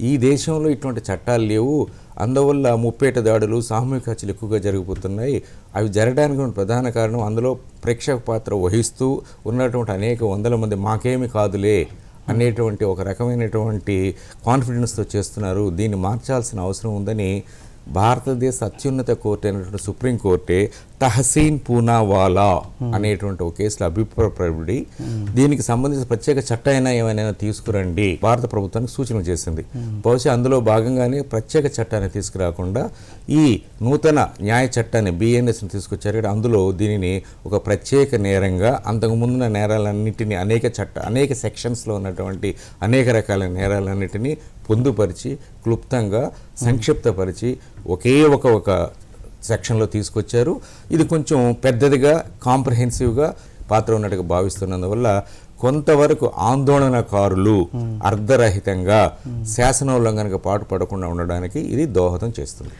ఈ దేశంలో ఇటువంటి చట్టాలు లేవు. అందువల్ల ముప్పేట దాడులు సామూహిక హత్యలు ఎక్కువగా జరిగిపోతున్నాయి. అవి జరగడానికి ప్రధాన కారణం అందులో ప్రేక్షక పాత్ర వహిస్తూ ఉన్నటువంటి అనేక వందల మంది మాకేమి కాదులే అనేటువంటి ఒక రకమైనటువంటి కాన్ఫిడెన్స్తో చేస్తున్నారు. దీన్ని మార్చాల్సిన అవసరం ఉందని భారతదేశ అత్యున్నత కోర్టు అయినటువంటి సుప్రీంకోర్టే తహసీన్ పూనావాలా అనేటువంటి ఒక కేసులో అభిప్రాయపడి దీనికి సంబంధించిన ప్రత్యేక చట్టమైనా ఏమైనా తీసుకురండి భారత ప్రభుత్వానికి సూచన చేసింది. బహుశా అందులో భాగంగానే ప్రత్యేక చట్టాన్ని తీసుకురాకుండా ఈ నూతన న్యాయ చట్టాన్ని బిఎన్ఎస్ని తీసుకొచ్చారు. అందులో దీనిని ఒక ప్రత్యేక నేరంగా అంతకుముందున్న నేరాలన్నింటినీ అనేక చట్ట అనేక సెక్షన్స్లో ఉన్నటువంటి అనేక రకాల నేరాలన్నింటినీ పొందుపరిచి క్లుప్తంగా సంక్షిప్తపరిచి ఒకే ఒక ఒక సెక్షన్లో తీసుకొచ్చారు. ఇది కొంచెం పెద్దదిగా కాంప్రహెన్సివ్గా పాత్ర ఉన్నట్టుగా భావిస్తున్నందువల్ల కొంతవరకు ఆందోళనకారులు అర్ధరహితంగా శాసనోల్లంఘనకు పాటు పడకుండా ఉండడానికి ఇది దోహదం చేస్తుంది.